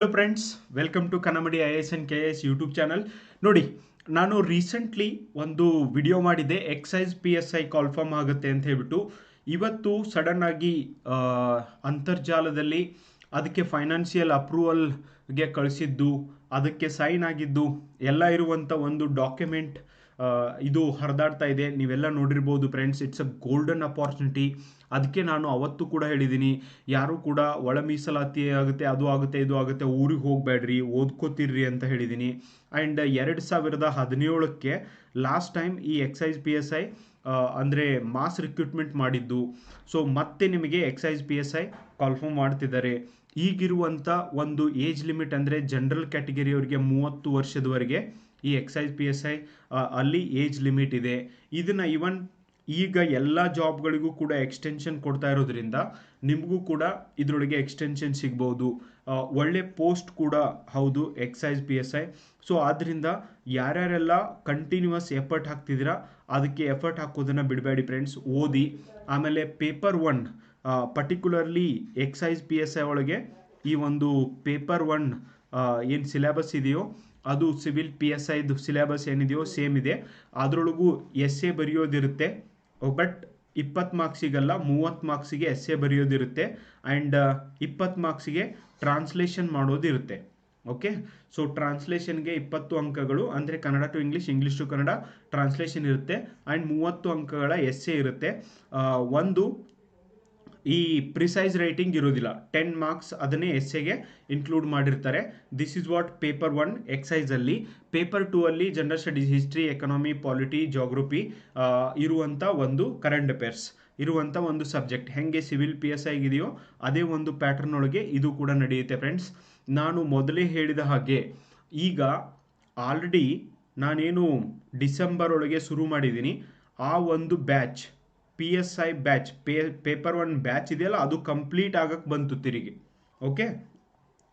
Hello friends welcome to Kanamadi I S N K S YouTube channel ನೋಡಿ, ನಾನು recently ಒಂದು video ಮಾಡಿದ್ದೆ excise P S I call form ಆಗುತ್ತೆ ಅಂತ ಹೇಳ್ಬಿಟ್ಟು. ಇವತ್ತು ಸಡನ್ ಆಗಿ ಅಂತರ್ಜಾಲದಲ್ಲಿ ಅದಕ್ಕೆ ಫೈನಾನ್ಷಿಯಲ್ ಅಪ್ರೂವಲ್ಗೆ ಕಳಿಸಿದ್ದು, ಅದಕ್ಕೆ ಸೈನ್ ಆಗಿದ್ದು, ಎಲ್ಲ ಇರುವಂಥ ಒಂದು ಡಾಕ್ಯುಮೆಂಟ್ ಇದು ಹರಿದಾಡ್ತಾ ಇದೆ. ನೀವೆಲ್ಲ ನೋಡಿರ್ಬೋದು friends it's a golden opportunity ಅದಕ್ಕೆ ನಾನು ಅವತ್ತು ಕೂಡ ಹೇಳಿದ್ದೀನಿ ಯಾರು ಕೂಡ ಒಳ ಮೀಸಲಾತಿ ಆಗುತ್ತೆ, ಅದು ಆಗುತ್ತೆ, ಇದು ಆಗುತ್ತೆ, ಊರಿಗೆ ಹೋಗಬೇಡ್ರಿ, ಓದ್ಕೋತಿರ್ರಿ ಅಂತ ಹೇಳಿದ್ದೀನಿ ಆ್ಯಂಡ್ ಎರಡು ಸಾವಿರದ ಹದಿನೇಳಕ್ಕೆ ಲಾಸ್ಟ್ ಟೈಮ್ ಈ ಎಕ್ಸೈಸ್ ಪಿ ಎಸ್ ಐ ಅಂದರೆ ಮಾಸ್ ರಿಕ್ರೂಟ್ಮೆಂಟ್ ಮಾಡಿದ್ದು. ಸೊ ಮತ್ತೆ ನಿಮಗೆ excise P S I call for ಮಾಡ್ತಿದ್ದಾರೆ. ಈಗಿರುವಂಥ ಒಂದು ಏಜ್ ಲಿಮಿಟ್ ಅಂದರೆ ಜನರಲ್ ಕ್ಯಾಟಗರಿಯವರಿಗೆ ಮೂವತ್ತು ವರ್ಷದವರೆಗೆ ಈ ಎಕ್ಸೈಸ್ ಪಿ ಎಸ್ ಐ ಅಲ್ಲಿ ಏಜ್ ಲಿಮಿಟ್ ಇದೆ. ಇದನ್ನು ಇವನ್ ಈಗ ಎಲ್ಲ ಜಾಬ್ಗಳಿಗೂ ಕೂಡ ಎಕ್ಸ್ಟೆನ್ಷನ್ ಕೊಡ್ತಾ ಇರೋದ್ರಿಂದ ನಿಮಗೂ ಕೂಡ ಇದರೊಳಗೆ ಎಕ್ಸ್ಟೆನ್ಷನ್ ಸಿಗ್ಬೋದು. ಒಳ್ಳೆ ಪೋಸ್ಟ್ ಕೂಡ ಹೌದು excise P S I so ಆದ್ದರಿಂದ ಯಾರ್ಯಾರೆಲ್ಲ ಕಂಟಿನ್ಯೂಸ್ ಎಫರ್ಟ್ ಹಾಕ್ತಿದ್ದೀರಾ, ಅದಕ್ಕೆ ಎಫರ್ಟ್ ಹಾಕೋದನ್ನು ಬಿಡಬೇಡಿ ಫ್ರೆಂಡ್ಸ್ ಓದಿ, ಆಮೇಲೆ paper one particularly excise P S I ಒಳಗೆ ಈ ಒಂದು ಪೇಪರ್ ಒನ್ ಏನು ಸಿಲೆಬಸ್ ಇದೆಯೋ ಅದು ಸಿವಿಲ್ ಪಿ ಎಸ್ ಐದು ಸಿಲೆಬಸ್ ಏನಿದೆಯೋ ಸೇಮ್ ಇದೆ ಅದರೊಳಗೂ ಎಸ್ ಎ ಬರೆಯೋದಿರುತ್ತೆ ಬಟ್ ಇಪ್ಪತ್ತು ಮಾರ್ಕ್ಸಿಗಲ್ಲ ಮೂವತ್ತು ಮಾರ್ಕ್ಸಿಗೆ ಎಸ್ ಎ ಬರೆಯೋದಿರುತ್ತೆ ಆ್ಯಂಡ್ ಇಪ್ಪತ್ತು ಮಾರ್ಕ್ಸಿಗೆ ಟ್ರಾನ್ಸ್ಲೇಷನ್ ಮಾಡೋದಿರುತ್ತೆ. ಓಕೆ ಸೊ ಟ್ರಾನ್ಸ್ಲೇಷನ್ಗೆ ಇಪ್ಪತ್ತು ಅಂಕಗಳು ಅಂದರೆ Kannada to English English to Kannada translation ಇರುತ್ತೆ. ಆ್ಯಂಡ್ ಮೂವತ್ತು ಅಂಕಗಳ ಎಸ್ ಎ ಇರುತ್ತೆ ಒಂದು ಈ ಪ್ರಿಸೈಸ್ ರೈಟಿಂಗ್ ಇರೋದಿಲ್ಲ. ಟೆನ್ ಮಾರ್ಕ್ಸ್ ಅದನ್ನೇ ಎಸ್ ಎಗೆ ಇನ್ಕ್ಲೂಡ್ ಮಾಡಿರ್ತಾರೆ this is what paper one ಎಕ್ಸೈಸಲ್ಲಿ paper two ಅಲ್ಲಿ general studies history economy polity geography ಇರುವಂಥ ಒಂದು ಕರೆಂಟ್ ಅಫೇರ್ಸ್ ಇರುವಂಥ ಒಂದು ಸಬ್ಜೆಕ್ಟ್ ಹೆಂಗೆ ಸಿವಿಲ್ ಪಿ ಎಸ್ ಆಗಿದೆಯೋ ಅದೇ ಒಂದು ಪ್ಯಾಟರ್ನ್ ಒಳಗೆ ಇದು ಕೂಡ ನಡೆಯುತ್ತೆ ಫ್ರೆಂಡ್ಸ್ ನಾನು ಮೊದಲೇ ಹೇಳಿದ ಹಾಗೆ, ಈಗ ಆಲ್ರೆಡಿ ನಾನೇನು ಡಿಸೆಂಬರ್ ಒಳಗೆ ಶುರು ಮಾಡಿದ್ದೀನಿ. ಆ ಒಂದು batch P S I batch pay paper one batch ಇದೆಯಲ್ಲ, ಅದು ಕಂಪ್ಲೀಟ್ ಆಗಕ್ಕೆ ಬಂತು ತಿರುಗಿ. ಓಕೆ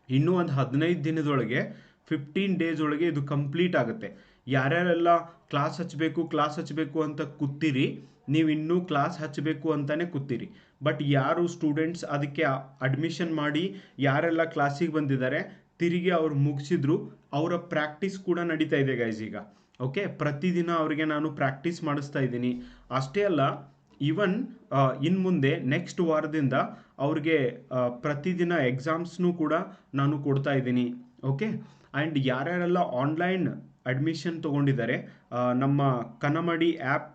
ಇನ್ನೂ ಒಂದು ಹದಿನೈದು ದಿನದೊಳಗೆ ಫಿಫ್ಟೀನ್ ಡೇಸ್ ಒಳಗೆ ಇದು ಕಂಪ್ಲೀಟ್ ಆಗುತ್ತೆ. ಯಾರ್ಯಾರೆಲ್ಲ ಕ್ಲಾಸ್ ಹಚ್ಚಬೇಕು ಕ್ಲಾಸ್ ಹಚ್ಚಬೇಕು ಅಂತ ಕೂತೀರಿ, ನೀವು ಇನ್ನೂ ಕ್ಲಾಸ್ ಹಚ್ಚಬೇಕು ಅಂತಲೇ ಕೂತೀರಿ. ಬಟ್ ಯಾರು ಸ್ಟೂಡೆಂಟ್ಸ್ ಅದಕ್ಕೆ ಅಡ್ಮಿಷನ್ ಮಾಡಿ, ಯಾರೆಲ್ಲ ಕ್ಲಾಸಿಗೆ ಬಂದಿದ್ದಾರೆ, ತಿರುಗಿ ಅವ್ರು ಮುಗಿಸಿದ್ರು, ಅವರ ಪ್ರಾಕ್ಟೀಸ್ ಕೂಡ ನಡೀತಾ ಇದೆ ಗೈಸ್ ಈಗ. ಓಕೆ ಪ್ರತಿದಿನ ಅವರಿಗೆ ನಾನು ಪ್ರಾಕ್ಟೀಸ್ ಮಾಡಿಸ್ತಾ ಇದ್ದೀನಿ. ಅಷ್ಟೇ ಅಲ್ಲ ಈವನ್ ಇನ್ನು ಮುಂದೆ ನೆಕ್ಸ್ಟ್ ವಾರದಿಂದ ಅವ್ರಿಗೆ ಪ್ರತಿದಿನ ಎಕ್ಸಾಮ್ಸ್ನೂ ಕೂಡ ನಾನು ಕೊಡ್ತಾ ಇದ್ದೀನಿ. ಓಕೆ ಆ್ಯಂಡ್ ಯಾರ್ಯಾರೆಲ್ಲ ಆನ್ಲೈನ್ ಅಡ್ಮಿಷನ್ ತೊಗೊಂಡಿದ್ದಾರೆ ನಮ್ಮ ಕನಮಡಿ ಆ್ಯಪ್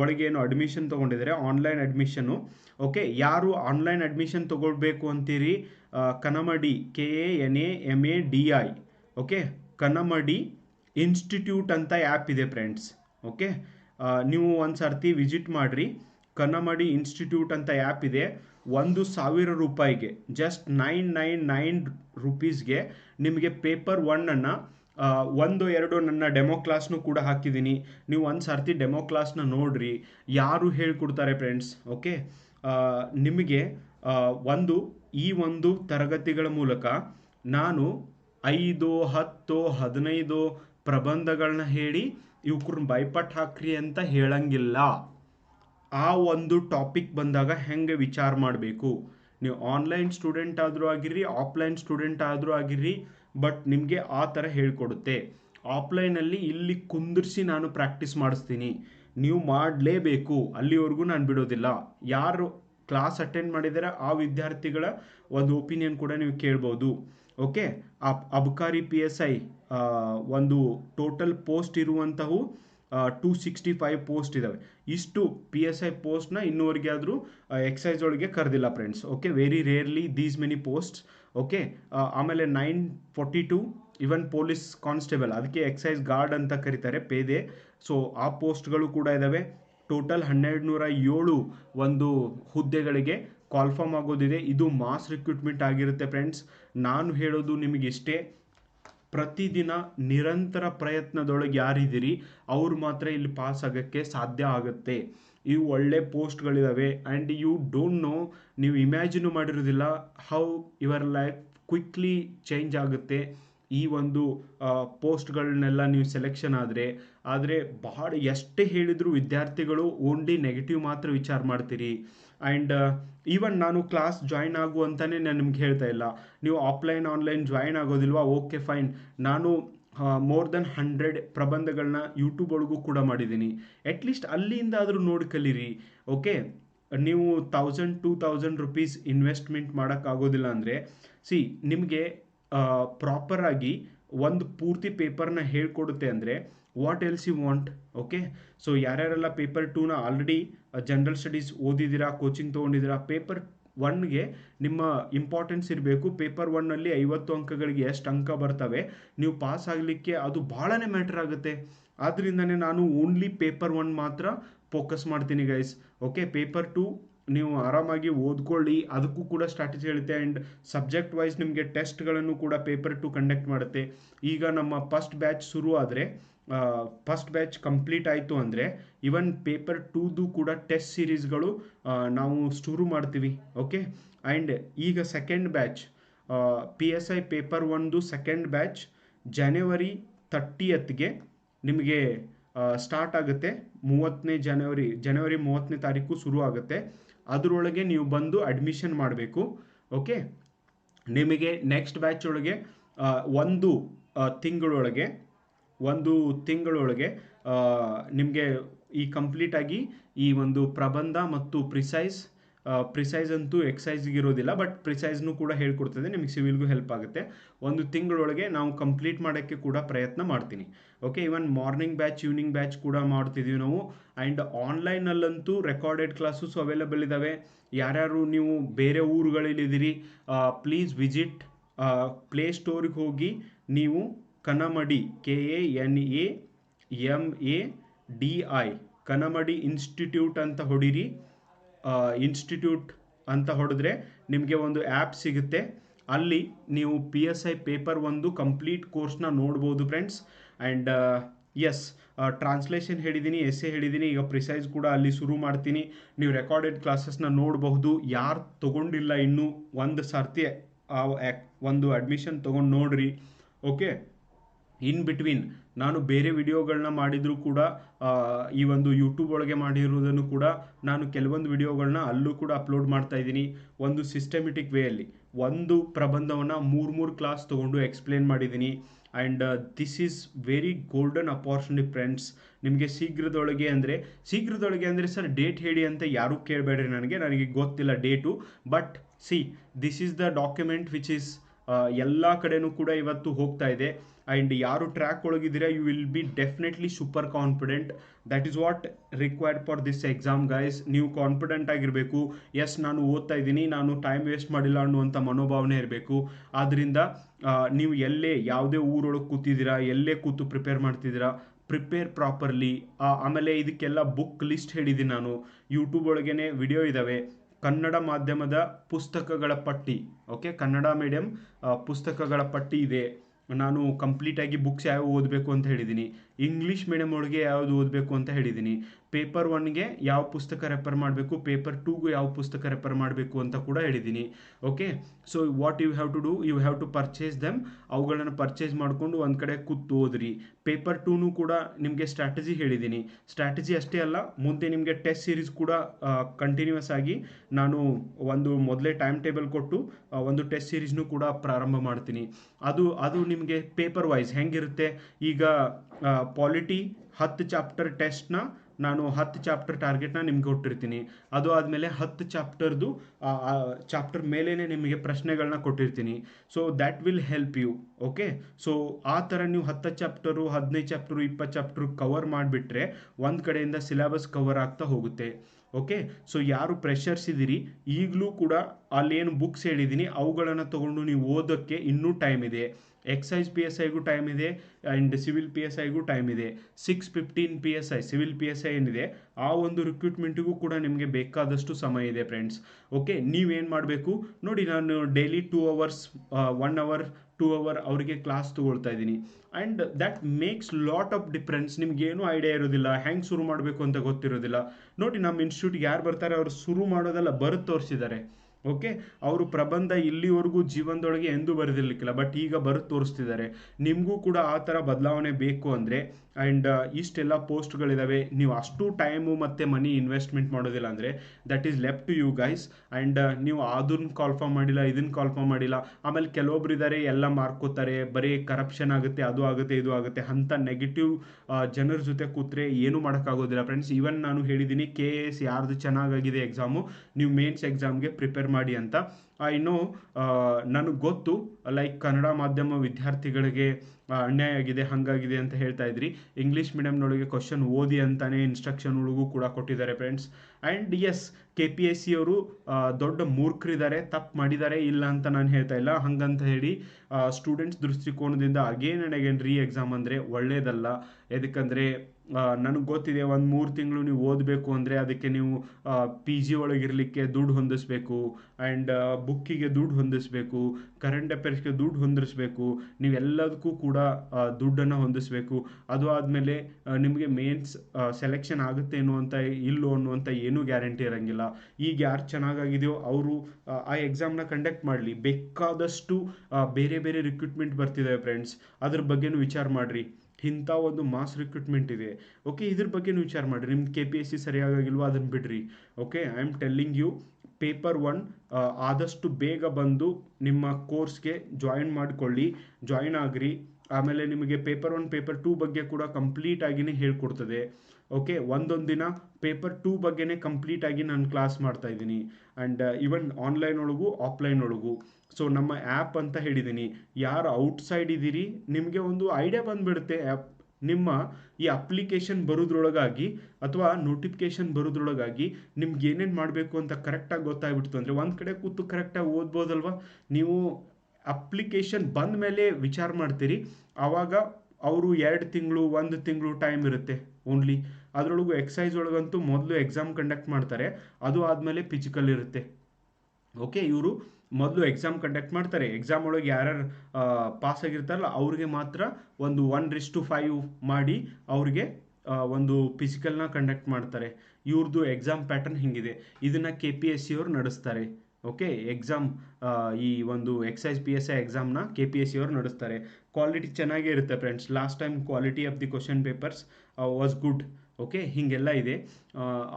ಒಳಗೆ ಏನು ಅಡ್ಮಿಷನ್ ತೊಗೊಂಡಿದ್ದಾರೆ ಆನ್ಲೈನ್ ಅಡ್ಮಿಷನ್ನು ಓಕೆ ಯಾರು ಆನ್ಲೈನ್ ಅಡ್ಮಿಷನ್ ತೊಗೊಳ್ಬೇಕು ಅಂತೀರಿ? Kanamadi K A N A M A D I okay Kanamadi institute ಅಂತ ಆ್ಯಪ್ ಇದೆ ಫ್ರೆಂಡ್ಸ್ ಓಕೆ ನೀವು ಒಂದು ಸರ್ತಿ ವಿಸಿಟ್ ಮಾಡಿರಿ. ಕನ್ನಮಡಿ ಇನ್ಸ್ಟಿಟ್ಯೂಟ್ ಅಂತ ಆ್ಯಪ್ ಇದೆ. ಒಂದು ಸಾವಿರ ರೂಪಾಯಿಗೆ ಜಸ್ಟ್ ನೈನ್ ನೈನ್ ನೈನ್ ರುಪೀಸ್ಗೆ ನಿಮಗೆ ಪೇಪರ್ ಒನ್ನನ್ನು ಒಂದು ಎರಡು ನನ್ನ ಡೆಮೋ ಕ್ಲಾಸ್ನು ಕೂಡ ಹಾಕಿದ್ದೀನಿ. ನೀವು ಒಂದು ಸರ್ತಿ ಡೆಮೋ ಕ್ಲಾಸ್ನ ನೋಡ್ರಿ. ಯಾರು ಹೇಳ್ಕೊಡ್ತಾರೆ ಫ್ರೆಂಡ್ಸ್ ಓಕೆ ನಿಮಗೆ ಒಂದು, ಈ ಒಂದು ತರಗತಿಗಳ ಮೂಲಕ ನಾನು ಐದು, ಹತ್ತು, ಹದಿನೈದು ಪ್ರಬಂಧಗಳನ್ನ ಹೇಳಿ ಇವ್ರನ್ನ ಭಯಪಟ್ಟು ಹಾಕ್ರಿ ಅಂತ ಹೇಳಂಗಿಲ್ಲ. ಆ ಒಂದು ಟಾಪಿಕ್ ಬಂದಾಗ ಹೆಂಗೆ ವಿಚಾರ ಮಾಡಬೇಕು? ನೀವು ಆನ್ಲೈನ್ ಸ್ಟೂಡೆಂಟ್ ಆದರೂ ಆಗಿರ್ರಿ ಆಫ್ಲೈನ್ ಸ್ಟೂಡೆಂಟ್ ಆದರೂ ಆಗಿರ್ರಿ ಬಟ್ ನಿಮಗೆ ಆ ಥರ ಹೇಳ್ಕೊಡುತ್ತೆ. ಆಫ್ಲೈನಲ್ಲಿ ಇಲ್ಲಿ ಕುಂದಿರಿಸಿ ನಾನು ಪ್ರಾಕ್ಟೀಸ್ ಮಾಡಿಸ್ತೀನಿ. ನೀವು ಮಾಡಲೇಬೇಕು, ಅಲ್ಲಿವರೆಗೂ ನಾನು ಬಿಡೋದಿಲ್ಲ. ಯಾರು ಕ್ಲಾಸ್ ಅಟೆಂಡ್ ಮಾಡಿದರೆ, ಆ ವಿದ್ಯಾರ್ಥಿಗಳ ಒಂದು ಒಪಿನಿಯನ್ ಕೂಡ ನೀವು ಕೇಳ್ಬೋದು. ಓಕೆ ಅಬ್ಕಾರಿ ಪಿ ಎಸ್ ಐ ಒಂದು ಟೋಟಲ್ ಪೋಸ್ಟ್ ಇರುವಂಥವು ಟೂ ಸಿಕ್ಸ್ಟಿ ಫೈವ್ ಪೋಸ್ಟ್ ಇದ್ದಾವೆ ಇಷ್ಟು ಪಿ ಎಸ್ ಐ ಪೋಸ್ಟ್ನ ಇನ್ನೂವರೆಗೆ ಆದರೂ ಎಕ್ಸೈಸ್ ಒಳಗೆ ಕರೆದಿಲ್ಲ friends okay very rarely these many posts okay ಆಮೇಲೆ nine forty two even police constable ಅದಕ್ಕೆ ಎಕ್ಸೈಸ್ ಗಾರ್ಡ್ ಅಂತ ಕರೀತಾರೆ, ಪೇದೆ. ಸೊ ಆ ಪೋಸ್ಟ್ಗಳು ಕೂಡ ಇದ್ದಾವೆ ಟೋಟಲ್ ಹನ್ನೆರಡು ನೂರ ಏಳು ಒಂದು ಹುದ್ದೆಗಳಿಗೆ ಕಾಲ್ಫಾರ್ಮ್ ಆಗೋದಿದೆ. ಇದು ಮಾಸ್ ರಿಕ್ರೂಟ್ಮೆಂಟ್ ಆಗಿರುತ್ತೆ ಫ್ರೆಂಡ್ಸ್ ನಾನು ಹೇಳೋದು ನಿಮಗೆ ಇಷ್ಟೇ ಪ್ರತಿದಿನ ನಿರಂತರ ಪ್ರಯತ್ನದೊಳಗೆ ಯಾರಿದ್ದೀರಿ, ಅವ್ರು ಮಾತ್ರ ಇಲ್ಲಿ ಪಾಸ್ ಆಗೋಕ್ಕೆ ಸಾಧ್ಯ ಆಗುತ್ತೆ. ಇವು ಒಳ್ಳೆ ಪೋಸ್ಟ್ಗಳಿದ್ದಾವೆ ಆ್ಯಂಡ್ ಯು ಡೋಂಟ್ ನೋ ನೀವು imagine ಮಾಡಿರೋದಿಲ್ಲ how your life quickly change ಆಗುತ್ತೆ. ಈ ಒಂದು ಪೋಸ್ಟ್ಗಳನ್ನೆಲ್ಲ ನೀವು ಸೆಲೆಕ್ಷನ್ ಆದರೆ ಆದರೆ ಬಹಳ ಎಷ್ಟೇ ಹೇಳಿದರೂ ವಿದ್ಯಾರ್ಥಿಗಳು ಓನ್ಲಿ ನೆಗೆಟಿವ್ ಮಾತ್ರ ವಿಚಾರ ಮಾಡ್ತೀರಿ. ಆ್ಯಂಡ್ ಈವನ್ ನಾನು ಕ್ಲಾಸ್ ಜಾಯ್ನ್ ಆಗು ಅಂತಲೇ ನಾನು ನಿಮ್ಗೆ ಹೇಳ್ತಾ ಇಲ್ಲ. ನೀವು ಆಫ್ಲೈನ್ ಆನ್ಲೈನ್ ಜಾಯ್ನ್ ಆಗೋದಿಲ್ವಾ? ಓಕೆ ಫೈನ್ ನಾನು ಮೋರ್ ದೆನ್ ಹಂಡ್ರೆಡ್ ಪ್ರಬಂಧಗಳನ್ನ ಯೂಟ್ಯೂಬ್ ಒಳಗೂ ಕೂಡ ಮಾಡಿದ್ದೀನಿ. ಅಟ್ಲೀಸ್ಟ್ ಅಲ್ಲಿಂದ ಆದರೂ ನೋಡಿ ಕಲೀರಿ. ಓಕೆ ನೀವು thousand two thousand rupees investment ಮಾಡೋಕ್ಕಾಗೋದಿಲ್ಲ ಅಂದರೆ ಸಿ ನಿಮಗೆ ಪ್ರಾಪರಾಗಿ ಒಂದು ಪೂರ್ತಿ ಪೇಪರ್ನ ಹೇಳ್ಕೊಡುತ್ತೆ ಅಂದರೆ what else you want okay so ಯಾರ್ಯಾರೆಲ್ಲ paper ಟೂನ ಆಲ್ರೆಡಿ ಜನರಲ್ ಸ್ಟಡೀಸ್ ಓದಿದ್ದೀರಾ ಕೋಚಿಂಗ್ ತೊಗೊಂಡಿದ್ದೀರಾ ಪೇಪರ್ ಒನ್ಗೆ ನಿಮ್ಮ ಇಂಪಾರ್ಟೆನ್ಸ್ ಇರಬೇಕು. ಪೇಪರ್ ಒನ್ನಲ್ಲಿ ಐವತ್ತು ಅಂಕಗಳಿಗೆ ಎಷ್ಟು ಅಂಕ ಬರ್ತವೆ. ನೀವು ಪಾಸ್ ಆಗಲಿಕ್ಕೆ ಅದು ಭಾಳನೇ ಮ್ಯಾಟ್ರ್ ಆಗುತ್ತೆ. ಆದ್ದರಿಂದನೇ ನಾನು ಓನ್ಲಿ ಪೇಪರ್ ಒನ್ ಮಾತ್ರ ಫೋಕಸ್ ಮಾಡ್ತೀನಿ ಗೈಸ್ ಓಕೆ ಪೇಪರ್ ಟು ನೀವು ಆರಾಮಾಗಿ ಓದ್ಕೊಳ್ಳಿ. ಅದಕ್ಕೂ ಕೂಡ ಸ್ಟ್ರಾಟಜಿ ಹೇಳುತ್ತೆ. ಆ್ಯಂಡ್ ಸಬ್ಜೆಕ್ಟ್ ವೈಸ್ ನಿಮಗೆ ಟೆಸ್ಟ್ಗಳನ್ನು ಕೂಡ ಪೇಪರ್ ಟು ಕಂಡಕ್ಟ್ ಮಾಡುತ್ತೆ. ಈಗ ನಮ್ಮ ಫಸ್ಟ್ ಬ್ಯಾಚ್ ಶುರು ಆದರೆ ಫಸ್ಟ್ ಬ್ಯಾಚ್ ಕಂಪ್ಲೀಟ್ ಆಯಿತು ಅಂದರೆ ಇವನ್ ಪೇಪರ್ ಟೂದು ಕೂಡ ಟೆಸ್ಟ್ ಸೀರೀಸ್ಗಳು ನಾವು ಶುರು ಮಾಡ್ತೀವಿ. ಓಕೆ ಆ್ಯಂಡ್ ಈಗ second batch P S I paper ಒಂದು ಸೆಕೆಂಡ್ ಬ್ಯಾಚ್ ಜನವರಿ ತರ್ಟಿಯತ್ಗೆ ನಿಮಗೆ ಸ್ಟಾರ್ಟ್ ಆಗುತ್ತೆ. ಮೂವತ್ತನೇ ಜನವರಿ ಜನವರಿ ಮೂವತ್ತನೇ ತಾರೀಕು ಶುರು ಆಗುತ್ತೆ. ಅದರೊಳಗೆ ನೀವು ಬಂದು ಅಡ್ಮಿಷನ್ ಮಾಡಬೇಕು ಓಕೆ ನಿಮಗೆ ನೆಕ್ಸ್ಟ್ ಬ್ಯಾಚ್ ಒಳಗೆ ಒಂದು ತಿಂಗಳೊಳಗೆ ಒಂದು ತಿಂಗಳೊಳಗೆ ನಿಮಗೆ ಈ ಕಂಪ್ಲೀಟಾಗಿ ಈ ಒಂದು ಪ್ರಬಂಧ ಮತ್ತು ಪ್ರಿಸೈಸ್ ಪ್ರಿಸೈಸ್ ಅಂತೂ ಎಕ್ಸೈಸ್ಗೆ ಇರೋದಿಲ್ಲ ಬಟ್ ಪ್ರಿಸೈಸ್ನು ಕೂಡ ಹೇಳ್ಕೊಡ್ತದೆ, ನಿಮಗೆ ಸಿವಿಲ್ಗೂ ಹೆಲ್ಪ್ ಆಗುತ್ತೆ. ಒಂದು ತಿಂಗಳೊಳಗೆ ನಾವು ಕಂಪ್ಲೀಟ್ ಮಾಡೋಕ್ಕೆ ಕೂಡ ಪ್ರಯತ್ನ ಮಾಡ್ತೀನಿ. Okay even morning batch evening batch ಕೂಡ ಮಾಡ್ತಿದ್ದೀವಿ ನಾವು. ಆ್ಯಂಡ್ ಆನ್ಲೈನಲ್ಲಂತೂ ರೆಕಾರ್ಡೆಡ್ ಕ್ಲಾಸಸ್ ಅವೈಲೇಬಲ್ ಇದ್ದಾವೆ ಯಾರ್ಯಾರು ನೀವು ಬೇರೆ ಊರುಗಳಲ್ಲಿದ್ದೀರಿ ಪ್ಲೀಸ್ ವಿಸಿಟ್ ಪ್ಲೇ ಸ್ಟೋರಿಗೆ ಹೋಗಿ ನೀವು Kanamadi K A N A M A D I Kanamadi institute ಅಂತ ಹೊಡಿರಿ. ಇನ್ಸ್ಟಿಟ್ಯೂಟ್ ಅಂತ ಹೊಡೆದ್ರೆ ನಿಮಗೆ ಒಂದು ಆ್ಯಪ್ ಸಿಗುತ್ತೆ. ಅಲ್ಲಿ ನೀವು ಪಿ ಎಸ್ ಐ ಪೇಪರ್ ಒಂದು ಕಂಪ್ಲೀಟ್ ಕೋರ್ಸ್ನ ನೋಡ್ಬೋದು ಫ್ರೆಂಡ್ಸ್ ಆ್ಯಂಡ್ ಎಸ್ ಟ್ರಾನ್ಸ್ಲೇಷನ್ ಹೇಳಿದ್ದೀನಿ ಎಸ್ಸೆ ಹೇಳಿದ್ದೀನಿ ಈಗ ಪ್ರಿಸೈಸ್ ಕೂಡ ಅಲ್ಲಿ ಶುರು ಮಾಡ್ತೀನಿ. ನೀವು ರೆಕಾರ್ಡೆಡ್ ಕ್ಲಾಸಸ್ನ ನೋಡಬಹುದು. ಯಾರು ತೊಗೊಂಡಿಲ್ಲ ಇನ್ನೂ ಒಂದು ಸರ್ತಿ ಒಂದು ಅಡ್ಮಿಷನ್ ತೊಗೊಂಡು ನೋಡ್ರಿ. ಓಕೆ ಇನ್ ಬಿಟ್ವೀನ್ ನಾನು ಬೇರೆ ವಿಡಿಯೋಗಳನ್ನ ಮಾಡಿದರೂ ಕೂಡ ಈ ಒಂದು ಯೂಟ್ಯೂಬ್ ಒಳಗೆ ಮಾಡಿರೋದನ್ನು ಕೂಡ ನಾನು ಕೆಲವೊಂದು ವಿಡಿಯೋಗಳನ್ನ ಅಲ್ಲೂ ಕೂಡ ಅಪ್ಲೋಡ್ ಮಾಡ್ತಾ ಇದ್ದೀನಿ. ಒಂದು ಸಿಸ್ಟಮೆಟಿಕ್ ವೇಯಲ್ಲಿ ಒಂದು ಪ್ರಬಂಧವನ್ನು ಮೂರು ಮೂರು ಕ್ಲಾಸ್ ತೊಗೊಂಡು ಎಕ್ಸ್ಪ್ಲೇನ್ ಮಾಡಿದ್ದೀನಿ. And this is very golden opportunity friends ನಿಮಗೆ ಶೀಘ್ರದೊಳಗೆ ಅಂದರೆ ಶೀಘ್ರದೊಳಗೆ ಅಂದರೆ ಸರ್ ಡೇಟ್ ಹೇಳಿ ಅಂತ ಯಾರೂ ಕೇಳಬೇಡ್ರಿ ನನಗೆ. ನನಗೆ ಗೊತ್ತಿಲ್ಲ date but see this is the document which is ಎಲ್ಲ ಕಡೆನೂ ಕೂಡ ಇವತ್ತು ಹೋಗ್ತಾ ಇದೆ. ಆ್ಯಂಡ್ ಯಾರು track ಒಳಗಿದ್ದೀರಾ you will be definitely super confident that is what required for this exam guys ನೀವು ಕಾನ್ಫಿಡೆಂಟ್ ಆಗಿರಬೇಕು. ಎಸ್ ನಾನು ಓದ್ತಾ ಇದ್ದೀನಿ, ನಾನು ಟೈಮ್ ವೇಸ್ಟ್ ಮಾಡಿಲ್ಲ ಅನ್ನುವಂಥ ಮನೋಭಾವನೆ ಇರಬೇಕು. ಆದ್ದರಿಂದ ನೀವು ಎಲ್ಲೇ ಯಾವುದೇ ಊರೊಳಗೆ ಕೂತಿದ್ದೀರಾ, ಎಲ್ಲೇ ಕೂತು ಪ್ರಿಪೇರ್ ಮಾಡ್ತಿದ್ದೀರಾ ಪ್ರಿಪೇರ್ ಪ್ರಾಪರ್ಲಿ ಆಮೇಲೆ ಇದಕ್ಕೆಲ್ಲ ಬುಕ್ ಲಿಸ್ಟ್ ಹೇಳಿದ್ದೀನಿ ನಾನು. ಯೂಟ್ಯೂಬ್ ಒಳಗೇನೆ ವಿಡಿಯೋ ಇದ್ದಾವೆ ಕನ್ನಡ ಮಾಧ್ಯಮದ ಪುಸ್ತಕಗಳ ಪಟ್ಟಿ. ಓಕೆ ಕನ್ನಡ ಮೀಡಿಯಂ ಪುಸ್ತಕಗಳ ಪಟ್ಟಿ ಇದೆ. ನಾನು ಕಂಪ್ಲೀಟಾಗಿ ಬುಕ್ಸ್ ಯಾವ ಓದಬೇಕು ಅಂತ ಹೇಳಿದ್ದೀನಿ. ಇಂಗ್ಲೀಷ್ ಮೀಡಿಯಮ್ ಒಳಗೆ ಯಾವ್ದು ಓದಬೇಕು ಅಂತ ಹೇಳಿದ್ದೀನಿ ಪೇಪರ್ ಒನ್ಗೆ ಯಾವ ಪುಸ್ತಕ ರೆಫರ್ ಮಾಡಬೇಕು ಪೇಪರ್ ಟೂಗೂ ಯಾವ ಪುಸ್ತಕ ರೆಫರ್ ಮಾಡಬೇಕು ಅಂತ ಕೂಡ ಹೇಳಿದ್ದೀನಿ okay so what you have to do you have to purchase them ಅವುಗಳನ್ನು ಪರ್ಚೇಸ್ ಮಾಡಿಕೊಂಡು ಒಂದು ಕಡೆ ಕೂತು ಓದ್ರಿ. ಪೇಪರ್ ಟೂನು ಕೂಡ ನಿಮಗೆ ಸ್ಟ್ರಾಟಜಿ ಹೇಳಿದ್ದೀನಿ ಸ್ಟ್ರಾಟಜಿ ಅಷ್ಟೇ ಅಲ್ಲ, ಮುಂದೆ ನಿಮಗೆ ಟೆಸ್ಟ್ ಸೀರೀಸ್ ಕೂಡ ಕಂಟಿನ್ಯೂಸ್ ಆಗಿ ನಾನು ಒಂದು ಮೊದಲೇ ಟೈಮ್ ಟೇಬಲ್ ಕೊಟ್ಟು ಒಂದು ಟೆಸ್ಟ್ ಸೀರೀಸ್ನು ಕೂಡ ಪ್ರಾರಂಭ ಮಾಡ್ತೀನಿ. ಅದು ಅದು ನಿಮಗೆ ಪೇಪರ್ ವೈಸ್ ಹೆಂಗಿರುತ್ತೆ? ಈಗ ಪಾಲಿಟಿ ಹತ್ತು ಚಾಪ್ಟರ್ ಟೆಸ್ಟ್ನ ನಾನು ಹತ್ತು ಚಾಪ್ಟರ್ ಟಾರ್ಗೆಟ್ನ ನಿಮಗೆ ಕೊಟ್ಟಿರ್ತೀನಿ. ಅದು ಆದಮೇಲೆ ಹತ್ತು ಚಾಪ್ಟರ್ದು ಚಾಪ್ಟರ್ ಮೇಲೇ ನಿಮಗೆ ಪ್ರಶ್ನೆಗಳನ್ನ ಕೊಟ್ಟಿರ್ತೀನಿ. So that will help you okay so ಆ ಥರ ನೀವು ಹತ್ತು ಚಾಪ್ಟರು ಹದಿನೈದು ಚಾಪ್ಟರು ಇಪ್ಪತ್ತು ಚಾಪ್ಟರು ಕವರ್ ಮಾಡಿಬಿಟ್ರೆ ಒಂದು ಕಡೆಯಿಂದ ಸಿಲೆಬಸ್ ಕವರ್ ಆಗ್ತಾ ಹೋಗುತ್ತೆ ಓಕೆ ಸೊ ಯಾರು ಪ್ರೆಷರ್ಸ್ ಇದ್ದೀರಿ, ಈಗಲೂ ಕೂಡ ಅಲ್ಲೇನು ಬುಕ್ಸ್ ಹೇಳಿದ್ದೀನಿ, ಅವುಗಳನ್ನು ತೊಗೊಂಡು ನೀವು ಓದೋಕ್ಕೆ ಇನ್ನೂ ಟೈಮ್ ಇದೆ. ಎಕ್ಸೈಸ್ ಪಿ ಎಸ್ ಐಗೂ ಟೈಮ್ ಇದೆ ಆ್ಯಂಡ್ ಸಿವಿಲ್ ಪಿ ಎಸ್ ಐಗೂ ಟೈಮ್ ಇದೆ. Six fifteen P S I civil P S I ಏನಿದೆ, ಆ ಒಂದು ರಿಕ್ರೂಟ್ಮೆಂಟಿಗೂ ಕೂಡ ನಿಮಗೆ ಬೇಕಾದಷ್ಟು ಸಮಯ ಇದೆ ಫ್ರೆಂಡ್ಸ್ ಓಕೆ ನೀವೇನು ಮಾಡಬೇಕು? ನೋಡಿ, ನಾನು daily two hours one hour two hour ಅವರಿಗೆ ಕ್ಲಾಸ್ ತೊಗೊಳ್ತಾ ಇದ್ದೀನಿ. And that makes lot of difference ನಿಮ್ಗೇನು ಐಡಿಯಾ ಇರೋದಿಲ್ಲ. ಹೆಂಗೆ ಶುರು ಮಾಡಬೇಕು ಅಂತ ಗೊತ್ತಿರೋದಿಲ್ಲ. ನೋಡಿ, ನಮ್ಮ ಇನ್ಸ್ಟಿಟ್ಯೂಟ್ಗೆ ಯಾರು ಬರ್ತಾರೆ, ಅವರು ಶುರು ಮಾಡೋದೆಲ್ಲ, ಬರೆದು ತೋರಿಸಿದ್ದಾರೆ. ಓಕೆ ಅವರು ಪ್ರಬಂಧ ಇಲ್ಲಿವರೆಗೂ ಜೀವನದೊಳಗೆ ಎಂದೂ ಬರೆದಿರ್ಲಿಕ್ಕಿಲ್ಲ ಬಟ್ ಈಗ ಬರೆದು ತೋರಿಸ್ತಿದ್ದಾರೆ. ನಿಮಗೂ ಕೂಡ ಆ ಥರ ಬದಲಾವಣೆ ಬೇಕು ಅಂದರೆ ಆ್ಯಂಡ್ ಇಷ್ಟೆಲ್ಲ ಪೋಸ್ಟ್ಗಳಿದ್ದಾವೆ ನೀವು ಅಷ್ಟು ಟೈಮು ಮತ್ತು ಮನಿ ಇನ್ವೆಸ್ಟ್ಮೆಂಟ್ ಮಾಡೋದಿಲ್ಲ ಅಂದರೆ that is left to you guys and ನೀವು ಅದನ್ನ ಕಾಲ್ಫಾರ್ಮ್ ಮಾಡಿಲ್ಲ, ಇದನ್ನ ಕಾಲ್ಫಾರ್ಮ್ ಮಾಡಿಲ್ಲ. ಆಮೇಲೆ ಕೆಲವೊಬ್ರು ಇದ್ದಾರೆ ಎಲ್ಲ ಮಾರ್ಕೋತಾರೆ. ಬರೀ ಕರಪ್ಷನ್ ಆಗುತ್ತೆ, ಅದು ಆಗುತ್ತೆ, ಇದು ಆಗುತ್ತೆ ಅಂಥ ನೆಗೆಟಿವ್ ಜನರ ಜೊತೆ ಕೂತ್ರೆ ಏನು ಮಾಡೋಕ್ಕಾಗೋದಿಲ್ಲ. ಫ್ರೆಂಡ್ಸ್ ಈವನ್ ನಾನು ಹೇಳಿದ್ದೀನಿ ಕೆ ಎ ಎಸ್ ಯಾರ್ದು ಚೆನ್ನಾಗಾಗಿದೆ ಎಕ್ಸಾಮು ನೀವು ಮೇನ್ಸ್ ಎಕ್ಸಾಮ್ಗೆ ಪ್ರಿಪೇರ್ ಮಾಡಿ ಅಂತ. ಇನ್ನು ನನಗೆ ಗೊತ್ತು ಲೈಕ್ ಕನ್ನಡ ಮಾಧ್ಯಮ ವಿದ್ಯಾರ್ಥಿಗಳಿಗೆ ಅನ್ಯಾಯ ಆಗಿದೆ, ಹಾಗಾಗಿದೆ ಅಂತ ಹೇಳ್ತಾ ಇದ್ರಿ. ಇಂಗ್ಲೀಷ್ ಮೀಡಿಯಮ್ನೊಳಗೆ ಕ್ವಶನ್ ಓದಿ ಅಂತಾನೆ ಇನ್ಸ್ಟ್ರಕ್ಷನ್ಗಳಿಗೂ ಕೂಡ ಕೊಟ್ಟಿದ್ದಾರೆ friends and S K P S C ಅವರು ದೊಡ್ಡ ಮೂರ್ಖರಿದ್ದಾರೆ, ತಪ್ಪು ಮಾಡಿದ್ದಾರೆ, ಇಲ್ಲ ಅಂತ ನಾನು ಹೇಳ್ತಾ ಇಲ್ಲ. ಹಂಗಂತ ಹೇಳಿ ಸ್ಟೂಡೆಂಟ್ಸ್ ದೃಷ್ಟಿಕೋನದಿಂದ ಅಗೇನ್ ಅಗೇನ್ ರೀ ಎಕ್ಸಾಮ್ ಅಂದರೆ ಒಳ್ಳೆಯದಲ್ಲ ಎದಕ್ಕಂದರೆ ನನಗೆ ಗೊತ್ತಿದೆ, ಒಂದು ಮೂರು ತಿಂಗಳು ನೀವು ಓದಬೇಕು ಅಂದರೆ ಅದಕ್ಕೆ ನೀವು ಪಿ ಜಿ ಒಳಗಿರಲಿಕ್ಕೆ ದುಡ್ಡು ಹೊಂದಿಸ್ಬೇಕು ಆ್ಯಂಡ್ ಬುಕ್ಕಿಗೆ ದುಡ್ಡು ಹೊಂದಿಸ್ಬೇಕು ಕರೆಂಟ್ ಅಫೇರ್ಸ್ಗೆ ದುಡ್ಡು ಹೊಂದಿಸ್ಬೇಕು ನೀವೆಲ್ಲದಕ್ಕೂ ಕೂಡ ದುಡ್ಡನ್ನು ಹೊಂದಿಸ್ಬೇಕು. ಅದು ಆದಮೇಲೆ ನಿಮಗೆ ಮೇನ್ಸ್ ಸೆಲೆಕ್ಷನ್ ಆಗುತ್ತೆ ಅನ್ನುವಂಥ ಇಲ್ಲೋ ಅನ್ನುವಂಥ ಏನೂ ಗ್ಯಾರಂಟಿ ಇರೋಂಗಿಲ್ಲ. ಈಗ ಯಾರು ಚೆನ್ನಾಗಾಗಿದೆಯೋ ಅವರು, ಆ ಎಕ್ಸಾಮ್ನ ಕಂಡಕ್ಟ್ ಮಾಡಲಿ. ಬೇಕಾದಷ್ಟು ಬೇರೆ ಬೇರೆ ರಿಕ್ರೂಟ್ಮೆಂಟ್ ಬರ್ತಿದ್ದಾವೆ ಫ್ರೆಂಡ್ಸ್ ಅದ್ರ ಬಗ್ಗೆನೂ ವಿಚಾರ ಮಾಡಿರಿ. ಇಂಥ ಒಂದು ಮಾಸ್ ರಿಕ್ರೂಟ್ಮೆಂಟ್ ಇದೆ. ಓಕೆ ಇದ್ರ ನೀವು ವಿಚಾರ ಮಾಡಿರಿ. ನಿಮ್ಮ ಕೆ ಪಿ ಎಸ್ ಸಿ ಸರಿಯಾಗಿಲ್ವಾ ಅದನ್ನು ಬಿಡ್ರಿ. Okay I am telling you paper one ಆದಷ್ಟು ಬೇಗ ಬಂದು ನಿಮ್ಮ ಕೋರ್ಸ್ಗೆ ಜಾಯಿನ್ ಮಾಡಿಕೊಳ್ಳಿ. ಜಾಯಿನ್ ಆಗ್ರಿ. ಆಮೇಲೆ ನಿಮಗೆ ಪೇಪರ್ ಒನ್ ಪೇಪರ್ ಟೂ ಬಗ್ಗೆ ಕೂಡ ಕಂಪ್ಲೀಟ್ ಆಗಿನೇ ಹೇಳ್ಕೊಡ್ತದೆ. ಓಕೆ ಒಂದೊಂದು ದಿನ ಪೇಪರ್ ಟೂ ಬಗ್ಗೆನೇ ಕಂಪ್ಲೀಟ್ ಆಗಿ ನಾನು ಕ್ಲಾಸ್ ಮಾಡ್ತಾ ಇದ್ದೀನಿ. ಆ್ಯಂಡ್ ಈವನ್ ಆನ್ಲೈನ್ ಒಳಗೂ ಆಫ್ಲೈನ್ ಒಳಗೂ. ಸೊ ನಮ್ಮ ಆ್ಯಪ್ ಅಂತ ಹೇಳಿದ್ದೀನಿ ಯಾರು ಔಟ್ಸೈಡ್ ಇದ್ದೀರಿ ನಿಮಗೆ ಒಂದು ಐಡಿಯಾ ಬಂದುಬಿಡುತ್ತೆ ಆ್ಯಪ್ ನಿಮ್ಮ ಈ ಅಪ್ಲಿಕೇಶನ್ ಬರೋದ್ರೊಳಗಾಗಿ ಅಥವಾ ನೋಟಿಫಿಕೇಶನ್ ಬರೋದ್ರೊಳಗಾಗಿ ನಿಮ್ಗೆ ಏನೇನು ಮಾಡಬೇಕು ಅಂತ ಕರೆಕ್ಟಾಗಿ ಗೊತ್ತಾಗ್ಬಿಡ್ತು ಅಂದರೆ ಒಂದು ಕಡೆ ಕೂತು ಕರೆಕ್ಟಾಗಿ ಓದ್ಬೋದಲ್ವಾ? ನೀವು ಅಪ್ಲಿಕೇಶನ್ ಬಂದ ಮೇಲೆ ವಿಚಾರ ಮಾಡ್ತೀರಿ. ಆವಾಗ ಅವರು ಎರಡು ತಿಂಗಳು, ಒಂದು ತಿಂಗಳು ಟೈಮ್ ಇರುತ್ತೆ. ಓನ್ಲಿ ಅದರೊಳಗೂ ಎಕ್ಸೈಸ್ ಒಳಗಂತೂ ಮೊದಲು ಎಕ್ಸಾಮ್ ಕಂಡಕ್ಟ್ ಮಾಡ್ತಾರೆ. ಅದು ಆದಮೇಲೆ ಫಿಸಿಕಲ್ ಇರುತ್ತೆ. ಓಕೆ ಇವರು ಮೊದಲು ಎಕ್ಸಾಮ್ ಕಂಡಕ್ಟ್ ಮಾಡ್ತಾರೆ. ಎಕ್ಸಾಮ್ ಒಳಗೆ ಯಾರ್ಯಾರು ಪಾಸ್ ಆಗಿರ್ತಾರಲ್ಲ, ಅವ್ರಿಗೆ ಮಾತ್ರ ಒಂದು ಒನ್ ರಿಸ್ ಟು ಫೈವ್ ಮಾಡಿ ಅವ್ರಿಗೆ ಒಂದು ಫಿಸಿಕಲ್ನ ಕಂಡಕ್ಟ್ ಮಾಡ್ತಾರೆ. ಇವ್ರದ್ದು ಎಕ್ಸಾಮ್ ಪ್ಯಾಟರ್ನ್ ಹಿಂಗಿದೆ. ಇದನ್ನು ಕೆ ಪಿ ಎಸ್ ಸಿ ಅವರು ನಡೆಸ್ತಾರೆ. ಓಕೆ ಎಕ್ಸಾಮ್ ಈ ಒಂದು ಎಕ್ಸೈಸ್ ಪಿ ಎಸ್ ಐ ಎಕ್ಸಾಮ್ನ ಕೆ ಪಿ ಎಸ್ ಸಿ ಅವ್ರು ನಡೆಸ್ತಾರೆ. ಕ್ವಾಲಿಟಿ ಚೆನ್ನಾಗೇ ಇರುತ್ತೆ friends last time quality of the question papers was good okay ಹೀಗೆಲ್ಲ ಇದೆ.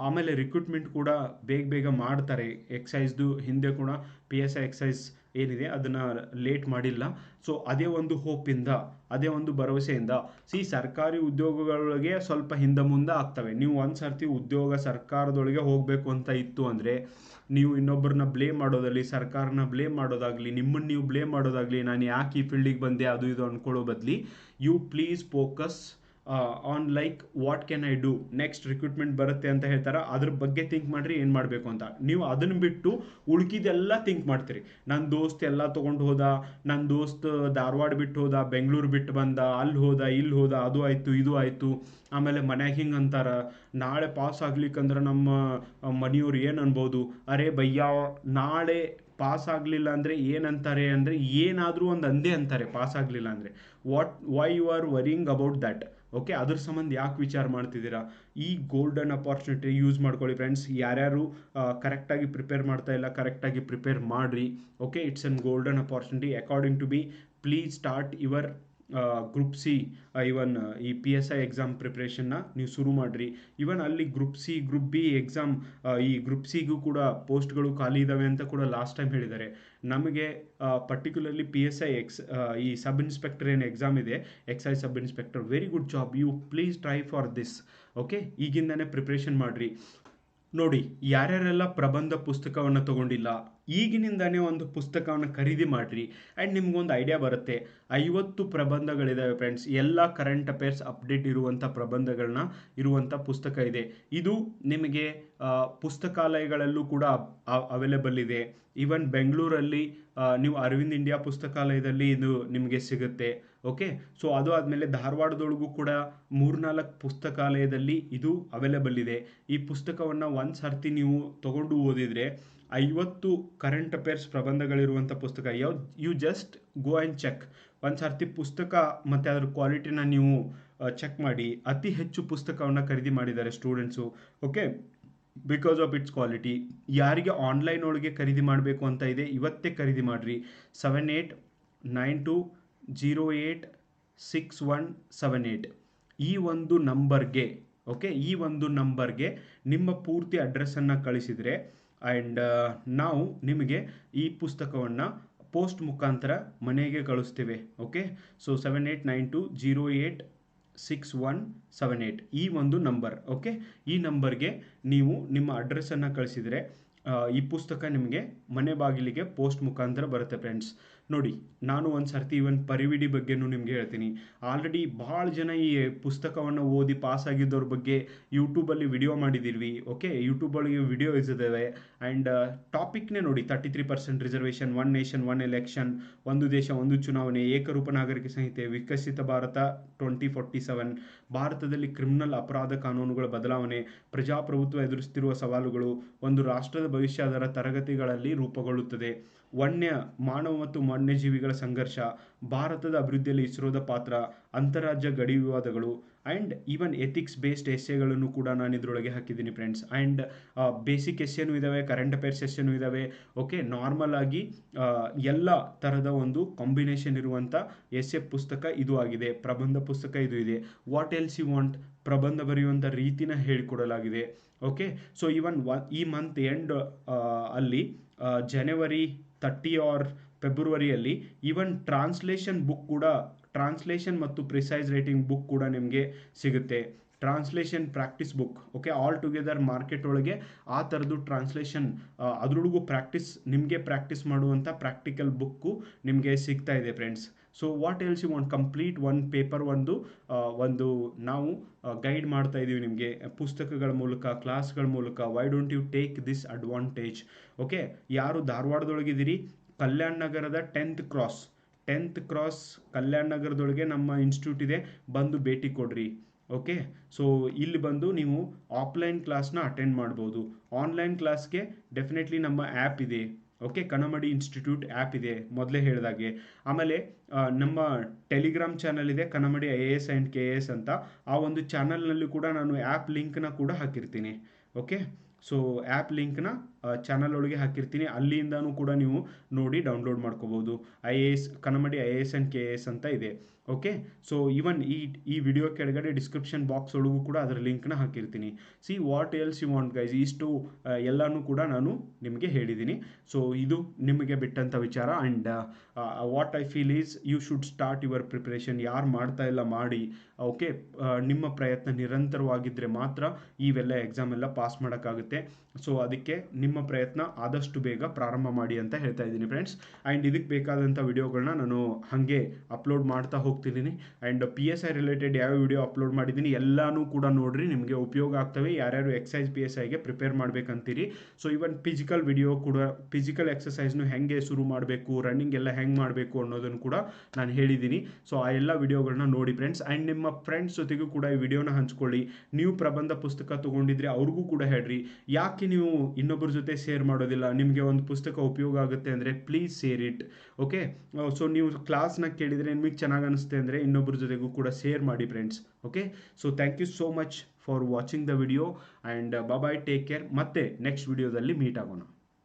ಆಮೇಲೆ ರಿಕ್ರೂಟ್ಮೆಂಟ್ ಕೂಡ ಬೇಗ ಬೇಗ ಮಾಡ್ತಾರೆ. ಎಕ್ಸೈಸ್ದು ಹಿಂದೆ ಕೂಡ ಪಿ ಎಸ್ ಐ ಎಕ್ಸೈಸ್ ಏನಿದೆ, ಅದನ್ನು ಲೇಟ್ ಮಾಡಿಲ್ಲ. ಸೊ ಅದೇ ಒಂದು ಹೋಪಿಂದ ಅದೇ ಒಂದು ಭರವಸೆಯಿಂದ ಸಿ ಸರ್ಕಾರಿ ಉದ್ಯೋಗಗಳೊಳಗೆ ಸ್ವಲ್ಪ ಹಿಂದೆ ಮುಂದೆ ಆಗ್ತವೆ. ನೀವು ಒಂದು ಸರ್ತಿ ಉದ್ಯೋಗ ಸರ್ಕಾರದೊಳಗೆ ಹೋಗಬೇಕು ಅಂತ ಇತ್ತು ಅಂದರೆ ನೀವು ಇನ್ನೊಬ್ಬರನ್ನ ಬ್ಲೇಮ್ ಮಾಡೋದಾಗಲಿ ಸರ್ಕಾರನ ಬ್ಲೇಮ್ ಮಾಡೋದಾಗಲಿ, ನಿಮ್ಮನ್ನು ನೀವು ಬ್ಲೇಮ್ ಮಾಡೋದಾಗಲಿ, ನಾನು ಯಾಕೆ ಈ ಫೀಲ್ಡಿಗೆ ಬಂದೆ, ಅದು ಇದು ಅಂದ್ಕೊಳ್ಳೋ ಬದಲಿ you please focus on like what can I do next recruitment ಬರುತ್ತೆ ಅಂತ ಹೇಳ್ತಾರೆ. ಅದ್ರ ಬಗ್ಗೆ ಥಿಂಕ್ ಮಾಡಿರಿ, ಏನು ಮಾಡಬೇಕು ಅಂತ. ನೀವು ಅದನ್ನು ಬಿಟ್ಟು ಉಳ್ಕಿದೆಲ್ಲ ಥಿಂಕ್ ಮಾಡ್ತೀರಿ. ನನ್ನ ದೋಸ್ತ್ ಎಲ್ಲ ತೊಗೊಂಡು ಹೋದ ನನ್ನ ದೋಸ್ತ್ ಧಾರವಾಡ ಬಿಟ್ಟು ಹೋದ, ಬೆಂಗಳೂರು ಬಿಟ್ಟು ಬಂದ, ಅಲ್ಲಿ ಹೋದ, ಇಲ್ಲಿ ಹೋದ, ಅದು ಆಯಿತು, ಇದು ಆಯಿತು, ಆಮೇಲೆ ಮನ್ಯಾಗ ಹಿಂಗೆ ಅಂತಾರೆ. ನಾಳೆ ಪಾಸ್ ಆಗ್ಲಿಕ್ಕಂದ್ರೆ ನಮ್ಮ ಮನೆಯವ್ರು ಏನು ಅನ್ಬೋದು? ಅರೆ ಭಯ್ಯ, ನಾಳೆ ಪಾಸ್ ಆಗಲಿಲ್ಲ ಅಂದರೆ ಏನಂತಾರೆ ಅಂದರೆ ಏನಾದರೂ ಒಂದು ಅಂದೇ ಅಂತಾರೆ ಪಾಸ್ ಆಗಲಿಲ್ಲ ಅಂದರೆ. What why you are worrying about that okay ಅದ್ರ ಸಂಬಂಧ ಯಾಕೆ ವಿಚಾರ ಮಾಡ್ತಿದ್ದೀರಾ? ಈ ಗೋಲ್ಡನ್ ಅಪಾರ್ಚುನಿಟಿ ಯೂಸ್ ಮಾಡ್ಕೊಳ್ಳಿ ಫ್ರೆಂಡ್ಸ್ ಯಾರ್ಯಾರು ಕರೆಕ್ಟಾಗಿ ಪ್ರಿಪೇರ್ ಮಾಡ್ತಾ ಇಲ್ಲ ಕರೆಕ್ಟಾಗಿ ಪ್ರಿಪೇರ್ ಮಾಡಿರಿ. Okay it's an golden opportunity according to B please start your group C even ಈ ಪಿ ಎಸ್ ಐ ಎಕ್ಸಾಮ್ ಪ್ರಿಪ್ರೇಷನ್ನ ನೀವು ಶುರು ಮಾಡಿರಿ. ಇವನ್ ಅಲ್ಲಿ group C group B exam ಈ ಗ್ರೂಪ್ ಸಿಗೂ ಕೂಡ ಪೋಸ್ಟ್ಗಳು ಖಾಲಿ ಇದ್ದಾವೆ ಅಂತ ಕೂಡ ಲಾಸ್ಟ್ ಟೈಮ್ ಹೇಳಿದ್ದಾರೆ. ನಮಗೆ ಪರ್ಟಿಕ್ಯುಲರ್ಲಿ ಪಿ ಎಸ್ ಐ ಎಕ್ಸ್ ಈ ಸಬ್ ಇನ್ಸ್ಪೆಕ್ಟರ್ ಏನು ಎಕ್ಸಾಮ್ ಇದೆ excise sub inspector very good job you please try for this okay ಈಗಿಂದನೇ ಪ್ರಿಪ್ರೇಷನ್ ಮಾಡಿರಿ. ನೋಡಿ, ಯಾರ್ಯಾರೆಲ್ಲ ಪ್ರಬಂಧ ಪುಸ್ತಕವನ್ನು ತಗೊಂಡಿಲ್ಲ, ಈಗಿನಿಂದನೇ ಒಂದು ಪುಸ್ತಕವನ್ನು ಖರೀದಿ ಮಾಡಿರಿ ಆ್ಯಂಡ್ ನಿಮಗೊಂದು ಐಡಿಯಾ ಬರುತ್ತೆ. ಐವತ್ತು ಪ್ರಬಂಧಗಳಿದ್ದಾವೆ ಫ್ರೆಂಡ್ಸ್ ಎಲ್ಲ ಕರೆಂಟ್ ಅಫೇರ್ಸ್ ಅಪ್ಡೇಟ್ ಇರುವಂಥ ಪ್ರಬಂಧಗಳನ್ನ ಇರುವಂಥ ಪುಸ್ತಕ ಇದೆ. ಇದು ನಿಮಗೆ ಪುಸ್ತಕಾಲಯಗಳಲ್ಲೂ ಕೂಡ ಅವೈಲೇಬಲ್ ಇದೆ. ಈವನ್ ಬೆಂಗಳೂರಲ್ಲಿ ನೀವು ಅರವಿಂದ್ ಇಂಡಿಯಾ ಪುಸ್ತಕಾಲಯದಲ್ಲಿ ಇದು ನಿಮಗೆ ಸಿಗುತ್ತೆ. ಓಕೆ ಸೊ ಅದು ಆದಮೇಲೆ ಧಾರವಾಡದೊಳಗೂ ಕೂಡ ಮೂರ್ನಾಲ್ಕು ಪುಸ್ತಕಾಲಯದಲ್ಲಿ ಇದು ಅವೈಲೇಬಲ್ ಇದೆ. ಈ ಪುಸ್ತಕವನ್ನು ಒಂದು ಸರ್ತಿ ನೀವು ತಗೊಂಡು ಓದಿದರೆ ಐವತ್ತು ಕರೆಂಟ್ ಅಫೇರ್ಸ್ ಪ್ರಬಂಧಗಳಿರುವಂಥ ಪುಸ್ತಕ ಯಾವ you just go and check ಒಂದು ಸರ್ತಿ ಪುಸ್ತಕ ಮತ್ತು ಅದರ ಕ್ವಾಲಿಟಿನ ನೀವು ಚೆಕ್ ಮಾಡಿ. ಅತಿ ಹೆಚ್ಚು ಪುಸ್ತಕವನ್ನು ಖರೀದಿ ಮಾಡಿದ್ದಾರೆ students okay because of it's quality ಯಾರಿಗೆ ಆನ್ಲೈನ್ ಒಳಗೆ ಖರೀದಿ ಮಾಡಬೇಕು ಅಂತ ಇದೆ, ಇವತ್ತೇ ಖರೀದಿ ಮಾಡಿರಿ. Seven eight nine two zero eight six one seven eight ಈ ಒಂದು ನಂಬರ್ಗೆ ಓಕೆ ಈ ಒಂದು ನಂಬರ್ಗೆ ನಿಮ್ಮ ಪೂರ್ತಿ ಅಡ್ರೆಸ್ಸನ್ನು ಕಳಿಸಿದರೆ ಆ್ಯಂಡ್ ನಾವು ನಿಮಗೆ ಈ ಪುಸ್ತಕವನ್ನು ಪೋಸ್ಟ್ ಮುಖಾಂತರ ಮನೆಗೆ ಕಳಿಸ್ತೇವೆ okay so seven eight nine two zero eight six one seven eight ಈ ಒಂದು ನಂಬರ್ ಓಕೆ ಈ ನಂಬರ್ಗೆ ನೀವು ನಿಮ್ಮ ಅಡ್ರೆಸ್ಸನ್ನು ಕಳಿಸಿದರೆ ಈ ಪುಸ್ತಕ ನಿಮಗೆ ಮನೆ ಬಾಗಿಲಿಗೆ ಪೋಸ್ಟ್ ಮುಖಾಂತರ ಬರುತ್ತೆ ಫ್ರೆಂಡ್ಸ್ ನೋಡಿ, ನಾನು ಒಂದು ಸರ್ತಿ ಇವನ್ ಪರಿವಿಡಿ ಬಗ್ಗೆನೂ ನಿಮಗೆ ಹೇಳ್ತೀನಿ. ಆಲ್ರೆಡಿ ಭಾಳ ಜನ ಈ ಪುಸ್ತಕವನ್ನು ಓದಿ ಪಾಸ್ ಆಗಿದ್ದವ್ರ ಬಗ್ಗೆ ಯೂಟ್ಯೂಬಲ್ಲಿ ವಿಡಿಯೋ ಮಾಡಿದ್ದೀವಿ ಓಕೆ ಯೂಟ್ಯೂಬಲ್ಲಿ ವಿಡಿಯೋ ಇದ್ದಾವೆ ಆ್ಯಂಡ್ ಟಾಪಿಕ್ನೇ ನೋಡಿ thirty three percent reservation one nation one election ಒಂದು ದೇಶ, ಒಂದು ಚುನಾವಣೆ, ಏಕರೂಪ ನಾಗರಿಕ ಸಂಹಿತೆ, ವಿಕಸಿತ ಭಾರತ ಟ್ವೆಂಟಿ ಫೋರ್ಟಿ ಸೆವೆನ್ ಭಾರತದಲ್ಲಿ ಕ್ರಿಮಿನಲ್ ಅಪರಾಧ ಕಾನೂನುಗಳ ಬದಲಾವಣೆ, ಪ್ರಜಾಪ್ರಭುತ್ವ ಎದುರಿಸುತ್ತಿರುವ ಸವಾಲುಗಳು ಒಂದು ರಾಷ್ಟ್ರದ ಭವಿಷ್ಯ ಅದರ ತರಗತಿಗಳಲ್ಲಿ ರೂಪುಗೊಳ್ಳುತ್ತದೆ. ವನ್ಯ ಮಾನವ ಮತ್ತು ವನ್ಯಜೀವಿಗಳ ಸಂಘರ್ಷ, ಭಾರತದ ಅಭಿವೃದ್ಧಿಯಲ್ಲಿ ಇಸ್ರೋದ ಪಾತ್ರ, ಅಂತಾರಾಜ್ಯ ಗಡಿ ವಿವಾದಗಳು ಆ್ಯಂಡ್ ಈವನ್ ಎಥಿಕ್ಸ್ ಬೇಸ್ಡ್ ಎಸ್ಸೆಗಳನ್ನು ಕೂಡ ನಾನು ಇದರೊಳಗೆ ಹಾಕಿದ್ದೀನಿ ಫ್ರೆಂಡ್ಸ್ ಆ್ಯಂಡ್ ಬೇಸಿಕ್ ಎಸ್ಸೆನೂ ಇದ್ದಾವೆ ಕರೆಂಟ್ ಅಫೇರ್ಸ್ ಎಸ್ಸೆನೂ ಇದ್ದಾವೆ ಓಕೆ ನಾರ್ಮಲ್ ಆಗಿ ಎಲ್ಲ ಥರದ ಒಂದು ಕಾಂಬಿನೇಷನ್ ಇರುವಂಥ ಎಸ್ಸೆ ಪುಸ್ತಕ ಇದು ಆಗಿದೆ, ಪ್ರಬಂಧ ಪುಸ್ತಕ ಇದು ಇದೆ. ವಾಟ್ ಎಲ್ಸ್ ಯು ವಾಂಟ್ ಪ್ರಬಂಧ ಬರೆಯುವಂಥ ರೀತಿನ ಹೇಳಿಕೊಡಲಾಗಿದೆ. ಓಕೆ ಸೊ ಇವನ್ ಈ ಮಂತ್ ಎಂಡ್ ಅಲ್ಲಿ ಜನವರಿ ತರ್ಟಿ ಆರ್ ಫೆಬ್ರವರಿಯಲ್ಲಿ ಈವನ್ ಟ್ರಾನ್ಸ್ಲೇಷನ್ ಬುಕ್ ಕೂಡ ಟ್ರಾನ್ಸ್ಲೇಷನ್ ಮತ್ತು ಪ್ರಿಸೈಸ್ ರೇಟಿಂಗ್ ಬುಕ್ ಕೂಡ ನಿಮಗೆ ಸಿಗುತ್ತೆ. Translation practice book okay all together market ಒಳಗೆ ಆ ಥರದ್ದು ಟ್ರಾನ್ಸ್ಲೇಷನ್ ಅದರೊಳಗೂ ಪ್ರಾಕ್ಟೀಸ್ ನಿಮಗೆ ಪ್ರಾಕ್ಟೀಸ್ ಮಾಡುವಂಥ ಪ್ರಾಕ್ಟಿಕಲ್ ಬುಕ್ಕು ನಿಮಗೆ ಸಿಗ್ತಾ ಇದೆ friends so what else you want complete one paper ಒಂದು ಒಂದು ನಾವು ಗೈಡ್ ಮಾಡ್ತಾ ಇದ್ದೀವಿ ನಿಮಗೆ. ಪುಸ್ತಕಗಳ ಮೂಲಕ ಕ್ಲಾಸ್ಗಳ ಮೂಲಕ. Why don't you take this advantage okay ಯಾರು ಧಾರವಾಡದೊಳಗಿದ್ದೀರಿ? ಕಲ್ಯಾಣ ನಗರದ ಟೆಂತ್ ಕ್ರಾಸ್ ಟೆಂತ್ ಕ್ರಾಸ್ ಕಲ್ಯಾಣ ನಗರದೊಳಗೆ ನಮ್ಮ ಇನ್ಸ್ಟಿಟ್ಯೂಟ್ ಇದೆ. ಬಂದು ಭೇಟಿ ಕೊಡ್ರಿ. ಓಕೆ ಸೊ ಇಲ್ಲಿ ಬಂದು ನೀವು ಆಫ್ಲೈನ್ ಕ್ಲಾಸ್ನ ಅಟೆಂಡ್ ಮಾಡ್ಬೋದು. ಆನ್ಲೈನ್ ಕ್ಲಾಸ್ಗೆ ಡೆಫಿನೆಟ್ಲಿ ನಮ್ಮ ಆ್ಯಪ್ ಇದೆ. ಓಕೆ ಕಣಮಡಿ ಇನ್ಸ್ಟಿಟ್ಯೂಟ್ ಆ್ಯಪ್ ಇದೆ, ಮೊದಲೇ ಹೇಳಿದಾಗೆ. ಆಮೇಲೆ ನಮ್ಮ ಟೆಲಿಗ್ರಾಮ್ ಚಾನಲ್ ಇದೆ Kanamadi I A S and K A S ಅಂತ. ಆ ಒಂದು ಚಾನಲ್ನಲ್ಲಿ ಕೂಡ ನಾನು ಆ್ಯಪ್ ಲಿಂಕ್ನ ಕೂಡ ಹಾಕಿರ್ತೀನಿ. ಓಕೆ ಸೊ ಆ್ಯಪ್ ಲಿಂಕ್ನ ಚಾನಲ್ ಒಳಗೆ ಹಾಕಿರ್ತೀನಿ. ಅಲ್ಲಿಂದನೂ ಕೂಡ ನೀವು ನೋಡಿ ಡೌನ್ಲೋಡ್ ಮಾಡ್ಕೋಬೋದು. I A S Kannamadi I A S and K A S ಅಂತ ಇದೆ. ಓಕೆ ಸೊ ಈವನ್ ಈ ಈ ವಿಡಿಯೋ ಕೆಳಗಡೆ ಡಿಸ್ಕ್ರಿಪ್ಷನ್ ಬಾಕ್ಸ್ ಒಳಗೂ ಕೂಡ ಅದರ ಲಿಂಕ್ನ ಹಾಕಿರ್ತೀನಿ. See what else you want guys ಇಷ್ಟು ಎಲ್ಲಾನು ಕೂಡ ನಾನು ನಿಮಗೆ ಹೇಳಿದ್ದೀನಿ ಸೊ ಇದು ನಿಮಗೆ ಬಿಟ್ಟಂಥ ವಿಚಾರ. And what I feel is you should start your preparation ಯಾರು ಮಾಡ್ತಾ ಇಲ್ಲ ಮಾಡಿ. ಓಕೆ ನಿಮ್ಮ ಪ್ರಯತ್ನ ನಿರಂತರವಾಗಿದ್ದರೆ ಮಾತ್ರ ಇವೆಲ್ಲ ಎಕ್ಸಾಮ್ ಎಲ್ಲ ಪಾಸ್ ಮಾಡೋಕ್ಕಾಗುತ್ತೆ. ಸೊ ಅದಕ್ಕೆ ನಿಮ್ಮ ಪ್ರಯತ್ನ ಆದಷ್ಟು ಬೇಗ ಪ್ರಾರಂಭ ಮಾಡಿ ಅಂತ ಹೇಳ್ತಾ ಇದ್ದೀನಿ ಫ್ರೆಂಡ್ಸ್ ಆ್ಯಂಡ್ ಇದಕ್ಕೆ ಬೇಕಾದಂಥ ವಿಡಿಯೋಗಳನ್ನ ನಾನು ಹಾಗೆ ಅಪ್ಲೋಡ್ ಮಾಡ್ತಾ ಹೋಗ್ತಿದ್ದೀನಿ. And P S I related ಯಾವ ವಿಡಿಯೋ ಅಪ್ಲೋಡ್ ಮಾಡಿದ್ದೀನಿ ಎಲ್ಲನೂ ಕೂಡ ನೋಡಿರಿ, ನಿಮಗೆ ಉಪಯೋಗ ಆಗ್ತವೆ. ಯಾರ್ಯಾರು ಎಕ್ಸೈಸ್ ಪಿ ಎಸ್ ಐಗೆ ಪ್ರಿಪೇರ್ ಮಾಡ್ಬೇಕಂತೀರಿ. ಸೊ ಇವನ್ ಫಿಸಿಕಲ್ ವಿಡಿಯೋ ಕೂಡ ಫಿಸಿಕಲ್ ಎಕ್ಸಸೈಸ್ನು ಹೆಂಗೆ ಶುರು ಮಾಡಬೇಕು ರನ್ನಿಂಗ್ ಎಲ್ಲ ಹೆಂಗೆ ಮಾಡಬೇಕು ಅನ್ನೋದನ್ನು ಕೂಡ ನಾನು ಹೇಳಿದ್ದೀನಿ. ಸೊ ಆ ಎಲ್ಲ ವಿಡಿಯೋಗಳನ್ನ ನೋಡಿ ಫ್ರೆಂಡ್ಸ್ ಆ್ಯಂಡ್ ನಿಮ್ಮ ಫ್ರೆಂಡ್ಸ್ ಜೊತೆಗೂ ಕೂಡ ಈ ವಿಡಿಯೋನ ಹಂಚ್ಕೊಳ್ಳಿ. ನೀವು ಪ್ರಬಂಧ ಪುಸ್ತಕ ತೊಗೊಂಡಿದ್ರೆ ಅವ್ರಿಗೂ ಕೂಡ ಹೇಳ್ರಿ. ಯಾಕೆ ನೀವು ಇನ್ನೊಬ್ಬರ ಜೊತೆ ಶೇರ್ ಮಾಡೋದಿಲ್ಲ. ನಿಮಗೆ ಒಂದು ಪುಸ್ತಕ ಉಪಯೋಗ ಆಗುತ್ತೆ ಅಂದರೆ please share it okay so ನೀವು ಕ್ಲಾಸ್ನ ಕೇಳಿದರೆ ನಿಮಗೆ ಚೆನ್ನಾಗಿ ಅನಿಸುತ್ತೆ ಅಂದರೆ ಇನ್ನೊಬ್ಬರ ಜೊತೆಗೂ ಕೂಡ ಶೇರ್ ಮಾಡಿ friends okay so thank you so much for watching the video and bye bye take care ಮತ್ತೆ ನೆಕ್ಸ್ಟ್ ವಿಡಿಯೋದಲ್ಲಿ ಮೀಟ್ ಆಗೋಣ.